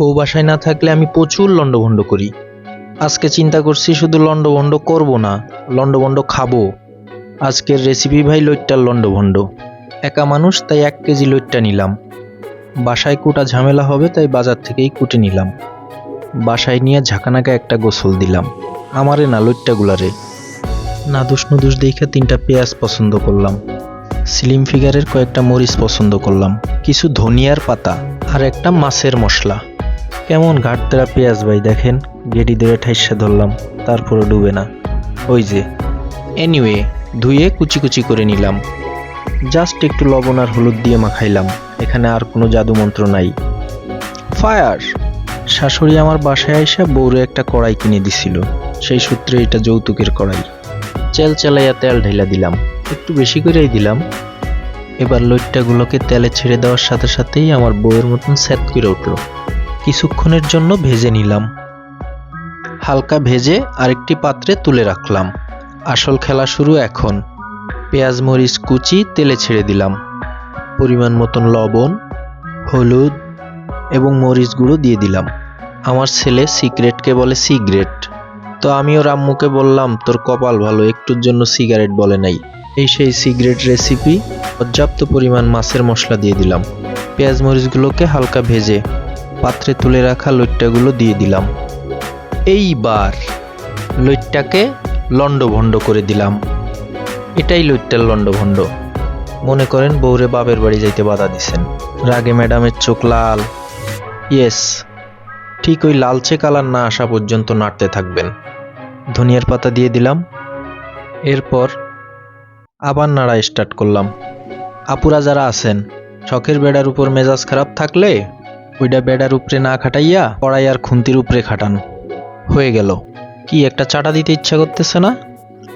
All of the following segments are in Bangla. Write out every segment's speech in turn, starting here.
বউ বাসায় না থাকলে আমি প্রচুর লন্ডভন্ড করি। আজকে চিন্তা করছি শুধু লন্ডভন্ড করব না লন্ডভন্ড খাব। আজকের রেসিপি ভাই লইট্টার লন্ডভন্ড একা মানুষ, তাই এক কেজি লইট্টা নিলাম। বাসায় কুটা ঝামেলা হবে, তাই বাজার থেকেই কুটে নিলাম। বাসায় নিয়ে ঝাঁকানাকা একটা গোসল দিলাম। আমারে না লইট্টাগুলারে। নাদুস নুদুস দেখে তিনটা পেঁয়াজ পছন্দ করলাম। স্লিম ফিগারের কয়েকটা মরিচ পছন্দ করলাম। কিছু ধনিয়ার পাতা আর একটা মাছের মশলা। কেমন ঘাটতেরা পেঁয়াজ ভাই দেখেন? গেটি ধরে ঠাইসা ধরলাম তারপরে ডুবে না। ওই যে। এনিওয়ে ধুয়ে কুচি কুচি করে নিলাম। জাস্ট একটু লবণ আর হলুদ দিয়ে মাখাইলাম। এখানে আর কোনো জাদু মন্ত্র নাই। ফায়ার শাশুড়ি আমার বাসায় আইসা বউরে একটা কড়াই কিনে দিছিল। সেই সূত্রে এটা যৌতুকের কড়াই। চেল চেলাইয়া তেল ঢেলা দিলাম। একটু বেশি করেই দিলাম। এবার লইট্টাগুলোকে তেলে ছেড়ে দেওয়ার সাথে সাথেই আমার বউয়ের মতন স্যাত করে উঠল। কিছুক্ষণের জন্য ভেজে নিলাম। হালকা ভেজে আরেকটি পাত্রে তুলে রাখলাম। আসল খেলা শুরু এখন। পেঁয়াজ, মরিচ, কুচি, তেলে ছেড়ে দিলাম। পরিমাণ মতন লবণ, হলুদ এবং মরিচ গুঁড়ো দিয়ে দিলাম। আমার ছেলে সিগারেটকে বলে সিগারেট। তো আমিও রাম্মুকে বললাম, তোর কপাল ভালো, একটুর জন্য সিগারেট বলে নাই। এই সেই সিগারেট রেসিপি পর্যাপ্ত পরিমাণ মাছের মশলা দিয়ে দিলাম। পেঁয়াজ, মরিচগুলোকে হালকা ভেজে পাত্রে তুলে রাখা লইট্টাগুলো দিয়ে দিলাম। এইবার লইট্টাকে লণ্ডভণ্ড করে দিলাম। এটাই লইট্টার লণ্ডভণ্ড। মনে করেন বউরে বাপের বাড়ি যাইতে বাধা দিছেন। রাগে ম্যাডামের চোখ লাল। ইয়েস, ঠিক ওই লালচে কালার না আসা পর্যন্ত নাড়তে থাকবেন। ধনিয়ার পাতা দিয়ে দিলাম। এরপর আবার নাড়া স্টার্ট করলাম। আপুরা যারা আছেন, শখের বেড়ার উপর মেজাজ খারাপ থাকলে ওইটা বেড়ার উপরে না খাটাইয়া কড়াই আর খুন্তির উপরে খাটান। হয়ে গেল। কি একটা চাটা দিতে ইচ্ছা করতেছে না?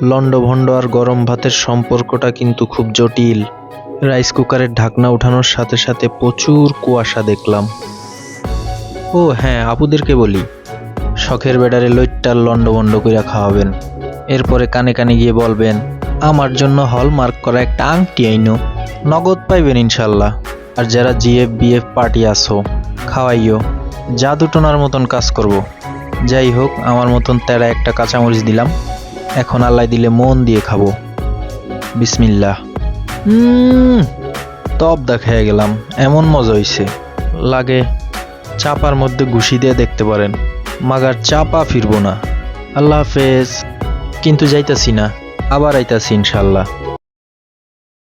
লন্ড ভন্ড আর গরম ভাতের সম্পর্কটা কিন্তু খুব জটিল। রাইস কুকারের ঢাকনা উঠানোর সাথে সাথে প্রচুর কুয়াশা দেখলাম। ও হ্যাঁ আপুদেরকে বলি, শখের বেডারে লইট্টার লন্ডভন্ড কইরা খাওয়াবেন। এরপরে কানে কানে গিয়ে বলবেন, আমার জন্য হল মার্ক করা একটা আংটি আইনো। নগদ পাইবেন ইনশাল্লাহ। আর যারা জিএফ, বিএফ পার্টি আসো খাওয়াইও। জাদু টোনার মতন কাজ করব। যাই হোক, আমার মতন তেরা একটা কাঁচামরিচ দিলাম। এখন আল্লাহ দিলে মন দিয়ে খাব। বিসমিল্লাহ। হুম তপ দেখায় গেলাম। এমন মজা হইছে। লাগে চাপার মধ্যে ঘুষি দিয়ে দেখতে পারেন। মাগার চাপা ফিরবো না। আল্লাহ হাফেজ। কিন্তু যাইতাছি না। আবার আইতাছি ইনশাল্লাহ।